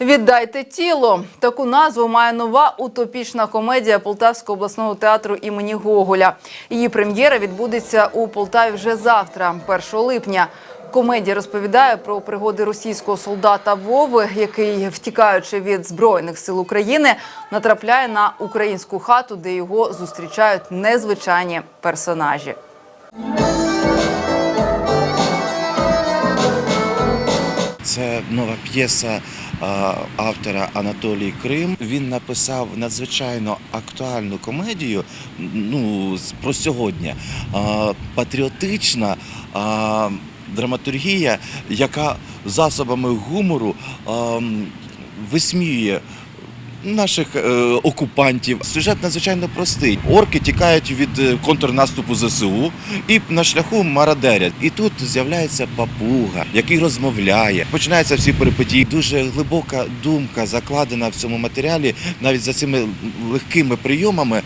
Віддайте тіло. Таку назву має нова утопічна комедія Полтавського обласного театру імені Гоголя. Її прем'єра відбудеться у Полтаві вже завтра, 1 липня. Комедія розповідає про пригоди російського солдата Вови, який, втікаючи від збройних сил України, натрапляє на українську хату, де його зустрічають незвичайні персонажі. Це нова п'єса автора Анатолій Крим. Він написав надзвичайно актуальну комедію ну, про сьогодні. Патріотична драматургія, яка засобами гумору висміює. Наших е, окупантів сюжет надзвичайно простий. Орки тікають від е, контрнаступу ЗСУ і на шляху марадерять. І тут з'являється папуга, який розмовляє. Починаються всі перипетії. Дуже глибока думка закладена в цьому матеріалі. Навіть за цими легкими прийомами